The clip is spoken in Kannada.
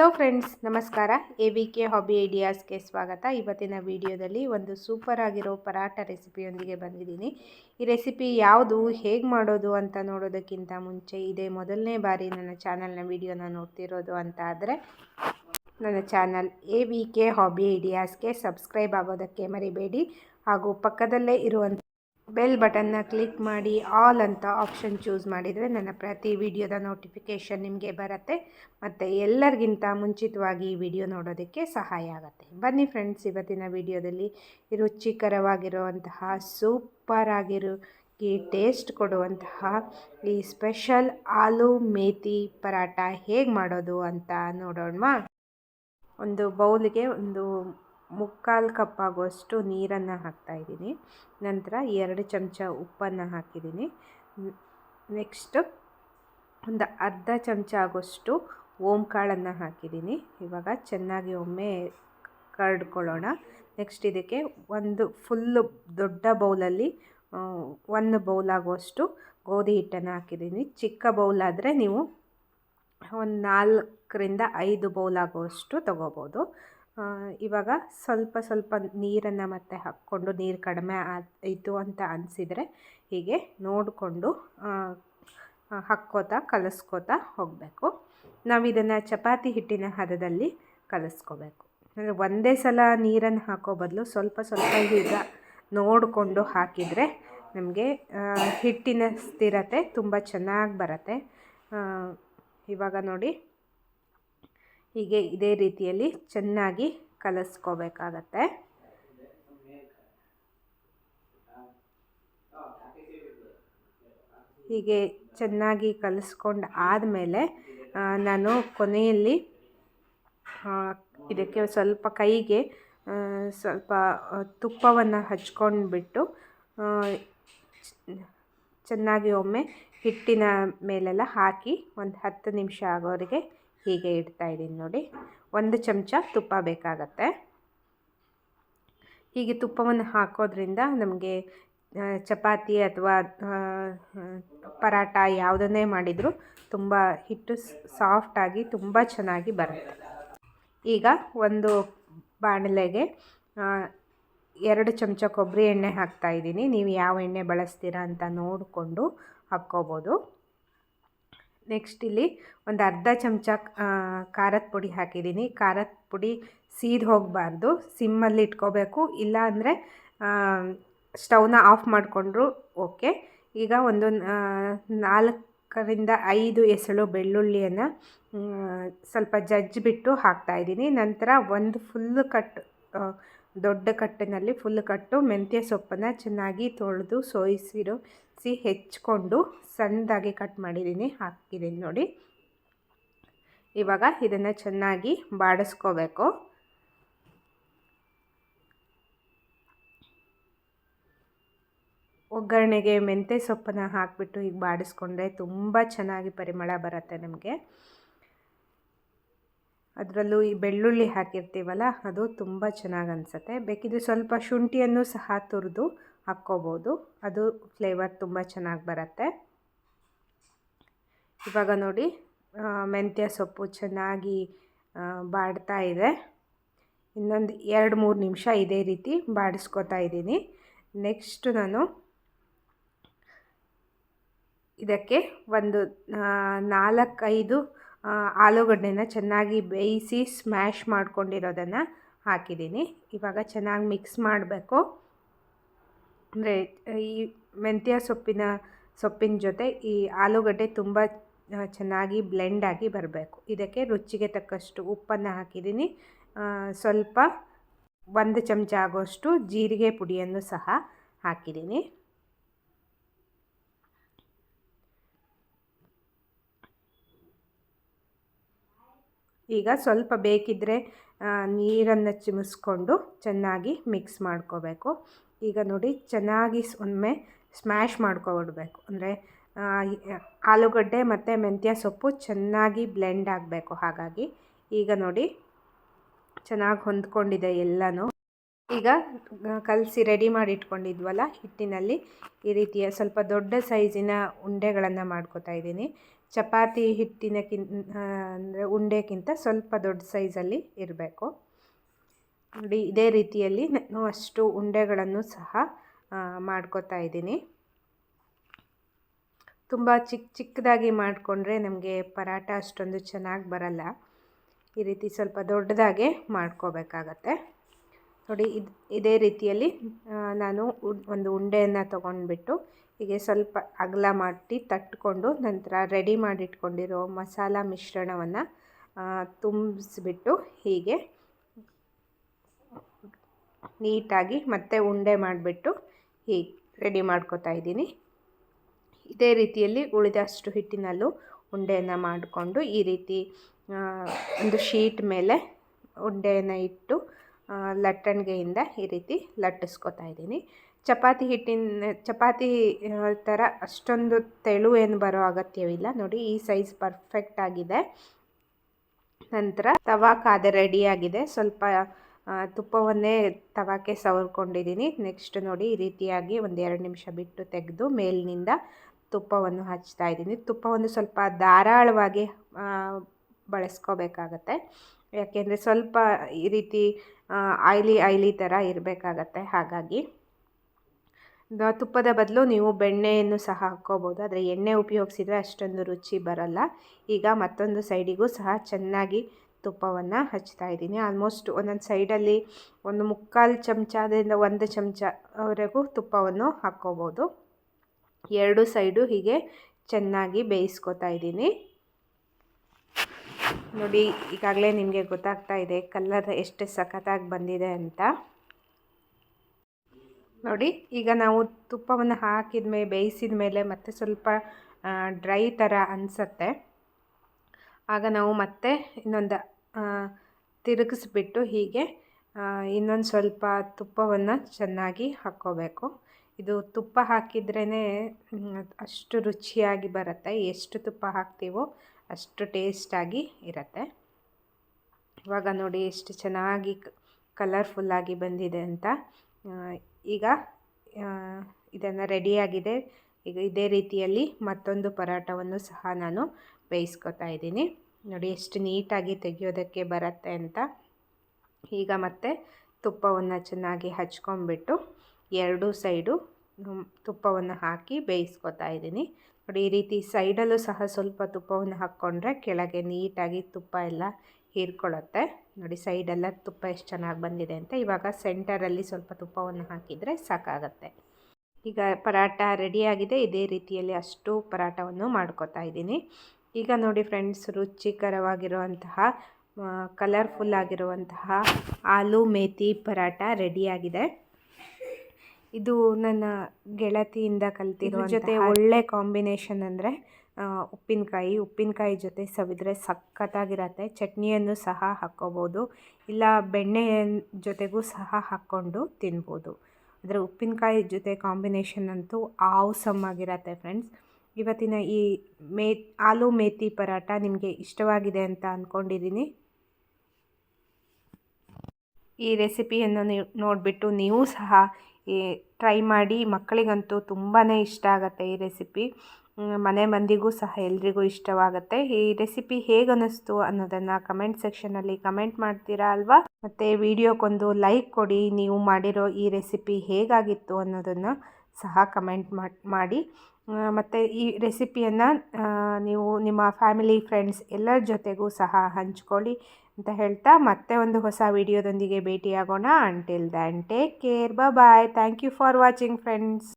ಹಲೋ ಫ್ರೆಂಡ್ಸ್ ನಮಸ್ಕಾರ. ಎ ವಿ ಕೆ ಹಾಬಿ ಐಡಿಯಾಸ್ಗೆ ಸ್ವಾಗತ. ಇವತ್ತಿನ ವಿಡಿಯೋದಲ್ಲಿ ಒಂದು ಸೂಪರ್ ಆಗಿರೋ ಪರಾಟ ರೆಸಿಪಿಯೊಂದಿಗೆ ಬಂದಿದ್ದೀನಿ. ಈ ರೆಸಿಪಿ ಯಾವುದು, ಹೇಗೆ ಮಾಡೋದು ಅಂತ ನೋಡೋದಕ್ಕಿಂತ ಮುಂಚೆ ಇದೇ ಮೊದಲನೇ ಬಾರಿ ನನ್ನ ಚಾನಲ್ನ ವಿಡಿಯೋನ ನೋಡ್ತಿರೋದು ಅಂತ ಆದರೆ, ನನ್ನ channel A V K hobby ಐಡಿಯಾಸ್ಗೆ subscribe ಆಗೋದಕ್ಕೆ ಮರಿಬೇಡಿ. ಹಾಗೂ ಪಕ್ಕದಲ್ಲೇ ಇರುವಂಥ ಬೆಲ್ ಬಟನ್ನ ಕ್ಲಿಕ್ ಮಾಡಿ, ಆಲ್ ಅಂತ ಆಪ್ಷನ್ ಚೂಸ್ ಮಾಡಿದರೆ ನನ್ನ ಪ್ರತಿ ವಿಡಿಯೋದ ನೋಟಿಫಿಕೇಷನ್ ನಿಮಗೆ ಬರುತ್ತೆ. ಮತ್ತು ಎಲ್ಲರಿಗಿಂತ ಮುಂಚಿತವಾಗಿ ಈ ವಿಡಿಯೋ ನೋಡೋದಕ್ಕೆ ಸಹಾಯ ಆಗುತ್ತೆ. ಬನ್ನಿ ಫ್ರೆಂಡ್ಸ್, ಇವತ್ತಿನ ವಿಡಿಯೋದಲ್ಲಿ ರುಚಿಕರವಾಗಿರುವಂತಹ ಸೂಪರ್ ಆಗಿರೋ ಈ ಟೇಸ್ಟ್ ಕೊಡುವಂತಹ ಈ ಸ್ಪೆಷಲ್ ಆಲೂ ಮೇಥಿ ಪರಾಟ ಹೇಗೆ ಮಾಡೋದು ಅಂತ ನೋಡೋಣ ಒಂದು ಬೌಲಿಗೆ ಒಂದು ಮುಕ್ಕಾಲು ಕಪ್ ಆಗುವಷ್ಟು ನೀರನ್ನು ಹಾಕ್ತಾಯಿದ್ದೀನಿ ನಂತರ ಎರಡು ಚಮಚ ಉಪ್ಪನ್ನು ಹಾಕಿದ್ದೀನಿ. ನೆಕ್ಸ್ಟು ಒಂದು ಅರ್ಧ ಚಮಚ ಆಗೋಷ್ಟು ಓಮ್ ಕಾಳನ್ನು ಹಾಕಿದ್ದೀನಿ. ಇವಾಗ ಚೆನ್ನಾಗಿ ಒಮ್ಮೆ ಕರ್ಡ್ಕೊಳ್ಳೋಣ. ನೆಕ್ಸ್ಟ್ ಇದಕ್ಕೆ ಒಂದು ಫುಲ್ಲು ದೊಡ್ಡ ಬೌಲಲ್ಲಿ ಒಂದು ಬೌಲ್ ಆಗುವಷ್ಟು ಗೋಧಿ ಹಿಟ್ಟನ್ನು ಹಾಕಿದ್ದೀನಿ. ಚಿಕ್ಕ ಬೌಲ್ ಆದರೆ ನೀವು ಒಂದು ನಾಲ್ಕರಿಂದ ಐದು ಬೌಲ್ ಆಗುವಷ್ಟು ತೊಗೋಬೋದು. ಇವಾಗ ಸ್ವಲ್ಪ ಸ್ವಲ್ಪ ನೀರನ್ನು ಮತ್ತೆ ಹಾಕ್ಕೊಂಡು ನೀರು ಕಡಿಮೆ ಆಯಿತು ಅಂತ ಅನಿಸಿದರೆ ಹೀಗೆ ನೋಡಿಕೊಂಡು ಹಾಕ್ಕೋತಾ ಕಲಿಸ್ಕೋತಾ ಹೋಗಬೇಕು. ನಾವು ಇದನ್ನು ಚಪಾತಿ ಹಿಟ್ಟಿನ ಹದದಲ್ಲಿ ಕಲಿಸ್ಕೋಬೇಕು. ಅಂದರೆ ಒಂದೇ ಸಲ ನೀರನ್ನು ಹಾಕೋ ಬದಲು ಸ್ವಲ್ಪ ಸ್ವಲ್ಪ ಈಗ ನೋಡಿಕೊಂಡು ಹಾಕಿದರೆ ನಮಗೆ ಹಿಟ್ಟಿನ ಸ್ಥಿರತೆ ತುಂಬ ಚೆನ್ನಾಗಿ ಬರುತ್ತೆ. ಇವಾಗ ನೋಡಿ ಹೀಗೆ ಇದೇ ರೀತಿಯಲ್ಲಿ ಚೆನ್ನಾಗಿ ಕಲಿಸ್ಕೋಬೇಕಾಗತ್ತೆ. ಹೀಗೆ ಚೆನ್ನಾಗಿ ಕಲಿಸ್ಕೊಂಡು ಆದಮೇಲೆ ನಾನು ಕೊನೆಯಲ್ಲಿ ಇದಕ್ಕೆ ಸ್ವಲ್ಪ ಕೈಗೆ ಸ್ವಲ್ಪ ತುಪ್ಪವನ್ನು ಹಚ್ಕೊಂಡ್ಬಿಟ್ಟು ಚೆನ್ನಾಗಿ ಒಮ್ಮೆ ಹಿಟ್ಟಿನ ಮೇಲೆಲ್ಲ ಹಾಕಿ ಒಂದು ಹತ್ತು ನಿಮಿಷ ಆಗೋರಿಗೆ ಹೀಗೆ ಇಡ್ತಾ ಇದ್ದೀನಿ ನೋಡಿ. ಒಂದು ಚಮಚ ತುಪ್ಪ ಬೇಕಾಗತ್ತೆ. ಹೀಗೆ ತುಪ್ಪವನ್ನು ಹಾಕೋದ್ರಿಂದ ನಮಗೆ ಚಪಾತಿ ಅಥವಾ ಪರಾಟ ಯಾವುದನ್ನೇ ಮಾಡಿದರೂ ತುಂಬ ಹಿಟ್ಟು ಸಾಫ್ಟಾಗಿ ತುಂಬ ಚೆನ್ನಾಗಿ ಬರುತ್ತೆ. ಈಗ ಒಂದು ಬಾಣಲೆಗೆ ಎರಡು ಚಮಚ ಕೊಬ್ಬರಿ ಎಣ್ಣೆ ಹಾಕ್ತಾ ಇದ್ದೀನಿ. ನೀವು ಯಾವ ಎಣ್ಣೆ ಬಳಸ್ತೀರಾ ಅಂತ ನೋಡಿಕೊಂಡು ಹಾಕ್ಕೋಬೋದು. ನೆಕ್ಸ್ಟ್ ಇಲ್ಲಿ ಒಂದು ಅರ್ಧ ಚಮಚ ಖಾರದ ಪುಡಿ ಹಾಕಿದ್ದೀನಿ. ಖಾರದ ಪುಡಿ ಸೀದ್ ಹೋಗಬಾರ್ದು. ಸಿಮ್ಮಲ್ಲಿ ಇಟ್ಕೋಬೇಕು. ಇಲ್ಲ ಅಂದರೆ ಸ್ಟವ್ನ ಆಫ್ ಮಾಡಿಕೊಂಡ್ರು ಓಕೆ. ಈಗ ಒಂದು ನಾಲ್ಕರಿಂದ ಐದು ಎಸಳು ಬೆಳ್ಳುಳ್ಳಿಯನ್ನು ಸ್ವಲ್ಪ ಜಜ್ಜಿಬಿಟ್ಟು ಹಾಕ್ತಾಯಿದ್ದೀನಿ ನಂತರ ಒಂದು ಫುಲ್ಲು ಕಟ್ ದೊಡ್ಡ ಕಟ್ಟಿನಲ್ಲಿ ಫುಲ್ ಕಟ್ಟು ಮೆಂತ್ಯ ಸೊಪ್ಪನ್ನು ಚೆನ್ನಾಗಿ ತೊಳೆದು ಸೋಯಿಸಿರೋ. ಸಿ ಹೆಚ್ಕೊಂಡು ಸಣ್ಣದಾಗಿ ಕಟ್ ಮಾಡಿದ್ದೀನಿ ಹಾಕಿದ್ದೀನಿ ನೋಡಿ. ಇವಾಗ ಇದನ್ನು ಚೆನ್ನಾಗಿ ಬಾಡಿಸ್ಕೋಬೇಕು. ಒಗ್ಗರಣೆಗೆ ಮೆಂತ್ಯ ಸೊಪ್ಪನ್ನು ಹಾಕಿಬಿಟ್ಟು ಈಗ ಬಾಡಿಸ್ಕೊಂಡ್ರೆ ತುಂಬ ಚೆನ್ನಾಗಿ ಪರಿಮಳ ಬರುತ್ತೆ ನಮಗೆ. ಅದರಲ್ಲೂ ಈ ಬೆಳ್ಳುಳ್ಳಿ ಹಾಕಿರ್ತೀವಲ್ಲ, ಅದು ತುಂಬ ಚೆನ್ನಾಗಿ ಅನಿಸುತ್ತೆ. ಬೇಕಿದ್ರೆ ಸ್ವಲ್ಪ ಶುಂಠಿಯನ್ನು ಸಹ ತುರಿದು ಹಾಕ್ಕೋಬೋದು. ಅದು ಫ್ಲೇವರ್ ತುಂಬ ಚೆನ್ನಾಗಿ ಬರುತ್ತೆ. ಇವಾಗ ನೋಡಿ ಮೆಂತ್ಯ ಸೊಪ್ಪು ಚೆನ್ನಾಗಿ ಬಾಡ್ತಾ ಇದೆ. ಇನ್ನೊಂದು ಎರಡು ಮೂರು ನಿಮಿಷ ಇದೇ ರೀತಿ ಬಾಡಿಸ್ಕೊತಾ ಇದ್ದೀನಿ. ನೆಕ್ಸ್ಟ್ ನಾನು ಇದಕ್ಕೆ ಒಂದು ನಾಲ್ಕೈದು ಆಲೂಗಡ್ಡೆನ ಚೆನ್ನಾಗಿ ಬೇಯಿಸಿ ಸ್ಮ್ಯಾಶ್ ಮಾಡ್ಕೊಂಡಿರೋದನ್ನು ಹಾಕಿದ್ದೀನಿ. ಇವಾಗ ಚೆನ್ನಾಗಿ ಮಿಕ್ಸ್ ಮಾಡಬೇಕು. ಅಂದರೆ ಈ ಮೆಂತ್ಯ ಸೊಪ್ಪಿನ ಸೊಪ್ಪಿನ ಜೊತೆ ಈ ಆಲೂಗಡ್ಡೆ ತುಂಬ ಚೆನ್ನಾಗಿ ಬ್ಲೆಂಡಾಗಿ ಬರಬೇಕು. ಇದಕ್ಕೆ ರುಚಿಗೆ ತಕ್ಕಷ್ಟು ಉಪ್ಪನ್ನು ಹಾಕಿದ್ದೀನಿ. ಸ್ವಲ್ಪ ಒಂದು ಚಮಚ ಆಗೋಷ್ಟು ಜೀರಿಗೆ ಪುಡಿಯನ್ನು ಸಹ ಹಾಕಿದ್ದೀನಿ. ಈಗ ಸ್ವಲ್ಪ ಬೇಕಿದ್ದರೆ ನೀರನ್ನು ಚಿಮಿಸ್ಕೊಂಡು ಚೆನ್ನಾಗಿ ಮಿಕ್ಸ್ ಮಾಡ್ಕೋಬೇಕು. ಈಗ ನೋಡಿ ಚೆನ್ನಾಗಿ ಒಮ್ಮೆ ಸ್ಮ್ಯಾಶ್ ಮಾಡ್ಕೊಬಿಡ್ಬೇಕು ಅಂದರೆ ಆಲೂಗಡ್ಡೆ ಮತ್ತು ಮೆಂತ್ಯ ಸೊಪ್ಪು ಚೆನ್ನಾಗಿ ಬ್ಲೆಂಡ್ ಆಗಬೇಕು. ಹಾಗಾಗಿ ಈಗ ನೋಡಿ ಚೆನ್ನಾಗಿ ಹೊಂದ್ಕೊಂಡಿದೆ ಎಲ್ಲನೂ. ಈಗ ಕಲಸಿ ರೆಡಿ ಮಾಡಿ ಇಟ್ಕೊಂಡಿದ್ವಲ್ಲ ಹಿಟ್ಟಿನಲ್ಲಿ ಈ ರೀತಿಯ ಸ್ವಲ್ಪ ದೊಡ್ಡ ಸೈಜಿನ ಉಂಡೆಗಳನ್ನು ಮಾಡ್ಕೋತಾ ಇದ್ದೀನಿ. ಚಪಾತಿ ಹಿಟ್ಟಿನಕ್ಕಿಂತ ಅಂದರೆ ಉಂಡೆಗಿಂತ ಸ್ವಲ್ಪ ದೊಡ್ಡ ಸೈಜಲ್ಲಿ ಇರಬೇಕು. ನೋಡಿ, ಇದೇ ರೀತಿಯಲ್ಲಿ ನಾನು ಅಷ್ಟು ಉಂಡೆಗಳನ್ನು ಸಹ ಮಾಡ್ಕೋತಾ ಇದ್ದೀನಿ. ತುಂಬ ಚಿಕ್ಕ ಚಿಕ್ಕದಾಗಿ ಮಾಡಿಕೊಂಡ್ರೆ ನಮಗೆ ಪರಾಟ ಅಷ್ಟೊಂದು ಚೆನ್ನಾಗಿ ಬರಲ್ಲ. ಈ ರೀತಿ ಸ್ವಲ್ಪ ದೊಡ್ಡದಾಗೆ ಮಾಡ್ಕೋಬೇಕಾಗತ್ತೆ. ನೋಡಿ, ಇದು, ಇದೇ ರೀತಿಯಲ್ಲಿ ನಾನು ಒಂದು ಉಂಡೆಯನ್ನು ತೊಗೊಂಡ್ಬಿಟ್ಟು ಹೀಗೆ ಸ್ವಲ್ಪ ಅಗಲ ಮಾಡಿ ತಟ್ಕೊಂಡು ನಂತರ ರೆಡಿ ಮಾಡಿಟ್ಕೊಂಡಿರೋ ಮಸಾಲ ಮಿಶ್ರಣವನ್ನು ತುಂಬಿಸ್ಬಿಟ್ಟು ಹೀಗೆ ನೀಟಾಗಿ ಮತ್ತೆ ಉಂಡೆ ಮಾಡಿಬಿಟ್ಟು ಹೀಗೆ ರೆಡಿ ಮಾಡ್ಕೋತಾ ಇದ್ದೀನಿ. ಇದೇ ರೀತಿಯಲ್ಲಿ ಉಳಿದಷ್ಟು ಹಿಟ್ಟಿನಲ್ಲೂ ಉಂಡೆಯನ್ನು ಮಾಡಿಕೊಂಡು ಈ ರೀತಿ ಒಂದು ಶೀಟ್ ಮೇಲೆ ಉಂಡೆಯನ್ನು ಇಟ್ಟು ಲಟ್ಟಣಿಗೆಯಿಂದ ಈ ರೀತಿ ಲಟ್ಟಿಸ್ಕೊತಾ ಇದ್ದೀನಿ. ಚಪಾತಿ ಹಿಟ್ಟಿನ, ಚಪಾತಿ ಥರ ಅಷ್ಟೊಂದು ತೆಳು ಏನು ಬರೋ ಅಗತ್ಯವಿಲ್ಲ. ನೋಡಿ ಈ ಸೈಜ್ ಪರ್ಫೆಕ್ಟ್ ಆಗಿದೆ. ನಂತರ ತವಾ ಕಾದ ರೆಡಿಯಾಗಿದೆ ಸ್ವಲ್ಪ ತುಪ್ಪವನ್ನೇ ತವಾಕ್ಕೆ ಸವರ್ಕೊಂಡಿದ್ದೀನಿ. ನೆಕ್ಸ್ಟ್ ನೋಡಿ ಈ ರೀತಿಯಾಗಿ ಒಂದು ಎರಡು ನಿಮಿಷ ಬಿಟ್ಟು ತೆಗೆದು ಮೇಲಿನಿಂದ ತುಪ್ಪವನ್ನು ಹಚ್ತಾ ಇದ್ದೀನಿ. ತುಪ್ಪವನ್ನು ಸ್ವಲ್ಪ ಧಾರಾಳವಾಗಿ ಬಳಸ್ಕೋಬೇಕಾಗತ್ತೆ. ಯಾಕೆಂದರೆ ಸ್ವಲ್ಪ ಈ ರೀತಿ ಆಯ್ಲಿ ಆಯ್ಲಿ ಥರ ಇರಬೇಕಾಗತ್ತೆ. ಹಾಗಾಗಿ ತುಪ್ಪದ ಬದಲು ನೀವು ಬೆಣ್ಣೆಯನ್ನು ಸಹ ಹಾಕ್ಕೋಬೋದು. ಆದರೆ ಎಣ್ಣೆ ಉಪಯೋಗಿಸಿದರೆ ಅಷ್ಟೊಂದು ರುಚಿ ಬರಲ್ಲ. ಈಗ ಮತ್ತೊಂದು ಸೈಡಿಗೂ ಸಹ ಚೆನ್ನಾಗಿ ತುಪ್ಪವನ್ನು ಹಚ್ತಾ ಇದ್ದೀನಿ. ಆಲ್ಮೋಸ್ಟ್ ಒಂದೊಂದು ಸೈಡಲ್ಲಿ ಒಂದು ಮುಕ್ಕಾಲು ಚಮಚದಿಂದ ಒಂದು ಚಮಚವರೆಗೂ ತುಪ್ಪವನ್ನು ಹಾಕ್ಕೋಬೋದು. ಎರಡು ಸೈಡು ಹೀಗೆ ಚೆನ್ನಾಗಿ ಬೇಯಿಸ್ಕೊತಾ ಇದ್ದೀನಿ. ನೋಡಿ, ಈಗಾಗಲೇ ನಿಮಗೆ ಗೊತ್ತಾಗ್ತಾ ಇದೆ ಕಲ್ಲರ್ ಎಷ್ಟು ಸಖತ್ತಾಗಿ ಬಂದಿದೆ ಅಂತ. ನೋಡಿ, ಈಗ ನಾವು ತುಪ್ಪವನ್ನು ಹಾಕಿದ ಮೇಲೆ ಬೇಯಿಸಿದ ಮೇಲೆ ಮತ್ತೆ ಸ್ವಲ್ಪ ಡ್ರೈ ಥರ ಅನಿಸತ್ತೆ. ಆಗ ನಾವು ಮತ್ತೆ ಇನ್ನೊಂದು ತಿರುಗಿಸ್ಬಿಟ್ಟು ಹೀಗೆ ಇನ್ನೊಂದು ಸ್ವಲ್ಪ ತುಪ್ಪವನ್ನು ಚೆನ್ನಾಗಿ ಹಾಕ್ಕೋಬೇಕು. ಇದು ತುಪ್ಪ ಹಾಕಿದ್ರೇ ಅಷ್ಟು ರುಚಿಯಾಗಿ ಬರುತ್ತೆ. ಎಷ್ಟು ತುಪ್ಪ ಹಾಕ್ತೀವೋ ಅಷ್ಟು ಟೇಸ್ಟಾಗಿ ಇರುತ್ತೆ. ಇವಾಗ ನೋಡಿ ಎಷ್ಟು ಚೆನ್ನಾಗಿ ಕಲರ್ಫುಲ್ಲಾಗಿ ಬಂದಿದೆ ಅಂತ. ಈಗ ಇದನ್ನು ರೆಡಿಯಾಗಿದೆ. ಈಗ ಇದೇ ರೀತಿಯಲ್ಲಿ ಮತ್ತೊಂದು ಪರಾಟವನ್ನು ಸಹ ನಾನು ಬೇಯಿಸ್ಕೊತಾ ಇದ್ದೀನಿ. ನೋಡಿ ಎಷ್ಟು ನೀಟಾಗಿ ತೆಗೆಯೋದಕ್ಕೆ ಬರುತ್ತೆ ಅಂತ. ಈಗ ಮತ್ತೆ ತುಪ್ಪವನ್ನು ಚೆನ್ನಾಗಿ ಹಚ್ಕೊಂಡ್ಬಿಟ್ಟು ಎರಡೂ ಸೈಡು ತುಪ್ಪವನ್ನು ಹಾಕಿ ಬೇಯಿಸ್ಕೊತಾ ಇದ್ದೀನಿ. ನೋಡಿ ಈ ರೀತಿ ಸೈಡಲ್ಲೂ ಸಹ ಸ್ವಲ್ಪ ತುಪ್ಪವನ್ನು ಹಾಕ್ಕೊಂಡ್ರೆ ಕೆಳಗೆ ನೀಟಾಗಿ ತುಪ್ಪ ಎಲ್ಲ ಹೀರ್ಕೊಳ್ಳುತ್ತೆ. ನೋಡಿ ಸೈಡೆಲ್ಲ ತುಪ್ಪ ಎಷ್ಟು ಚೆನ್ನಾಗಿ ಬಂದಿದೆ ಅಂತ. ಇವಾಗ ಸೆಂಟರಲ್ಲಿ ಸ್ವಲ್ಪ ತುಪ್ಪವನ್ನು ಹಾಕಿದರೆ ಸಾಕಾಗತ್ತೆ. ಈಗ ಪರಾಟ ರೆಡಿಯಾಗಿದೆ. ಇದೇ ರೀತಿಯಲ್ಲಿ ಅಷ್ಟು ಪರಾಟವನ್ನು ಮಾಡ್ಕೋತಾ ಇದ್ದೀನಿ. ಈಗ ನೋಡಿ ಫ್ರೆಂಡ್ಸ್ ರುಚಿಕರವಾಗಿರುವಂತಹ ಕಲರ್ಫುಲ್ ಆಗಿರುವಂತಹ ಆಲೂ ಮೇಥಿ ಪರಾಟ ರೆಡಿಯಾಗಿದೆ. ಇದು ನನ್ನ ಗೆಳತಿಯಿಂದ ಕಲ್ತಿರೋ ಜೊತೆ ಒಳ್ಳೆ ಕಾಂಬಿನೇಷನ್ ಅಂದರೆ ಉಪ್ಪಿನಕಾಯಿ ಉಪ್ಪಿನಕಾಯಿ ಜೊತೆ ಸವಿದ್ರೆ ಸಖತ್ತಾಗಿರತ್ತೆ. ಚಟ್ನಿಯನ್ನು ಸಹ ಹಾಕ್ಕೋಬೋದು. ಇಲ್ಲ ಬೆಣ್ಣೆ ಜೊತೆಗೂ ಸಹ ಹಾಕ್ಕೊಂಡು ತಿನ್ಬೋದು. ಅಂದರೆ ಉಪ್ಪಿನಕಾಯಿ ಜೊತೆ ಕಾಂಬಿನೇಷನ್ ಅಂತೂ ಆವ್ಸಮ್ ಆಗಿರತ್ತೆ ಫ್ರೆಂಡ್ಸ್. ಇವತ್ತಿನ ಈ ಮೇ, ಆಲೂ ಮೇಥಿ ಪರಾಟ ನಿಮಗೆ ಇಷ್ಟವಾಗಿದೆ ಅಂತ ಅಂದ್ಕೊಂಡಿದ್ದೀನಿ ಈ ರೆಸಿಪಿಯನ್ನು ನೀವು ನೋಡಿಬಿಟ್ಟು ನೀವು ಸಹ ಈ ಟ್ರೈ ಮಾಡಿ. ಮಕ್ಕಳಿಗಂತೂ ತುಂಬಾ ಇಷ್ಟ ಆಗುತ್ತೆ ಈ ರೆಸಿಪಿ. ಮನೆ ಮಂದಿಗೂ ಸಹ ಎಲ್ರಿಗೂ ಇಷ್ಟವಾಗುತ್ತೆ. ಈ ರೆಸಿಪಿ ಹೇಗೆ ಅನ್ನಿಸ್ತು ಅನ್ನೋದನ್ನು ಕಮೆಂಟ್ ಸೆಕ್ಷನಲ್ಲಿ ಕಮೆಂಟ್ ಮಾಡ್ತೀರಾ ಅಲ್ವಾ? ಮತ್ತು ವಿಡಿಯೋಕ್ಕೊಂದು ಲೈಕ್ ಕೊಡಿ. ನೀವು ಮಾಡಿರೋ ಈ ರೆಸಿಪಿ ಹೇಗಾಗಿತ್ತು ಅನ್ನೋದನ್ನು ಸಹ ಕಮೆಂಟ್ ಮಾಡಿ ಮತ್ತು ಈ ರೆಸಿಪಿಯನ್ನು ನೀವು ನಿಮ್ಮ ಫ್ಯಾಮಿಲಿ, ಫ್ರೆಂಡ್ಸ್ ಎಲ್ಲರ ಜೊತೆಗೂ ಸಹ ಹಂಚ್ಕೊಳ್ಳಿ ಅಂತ ಹೇಳ್ತಾ ಮತ್ತೆ ಒಂದು ಹೊಸ ವಿಡಿಯೋದೊಂದಿಗೆ ಭೇಟಿಯಾಗೋಣ. Until then take care bye thank you for watching friends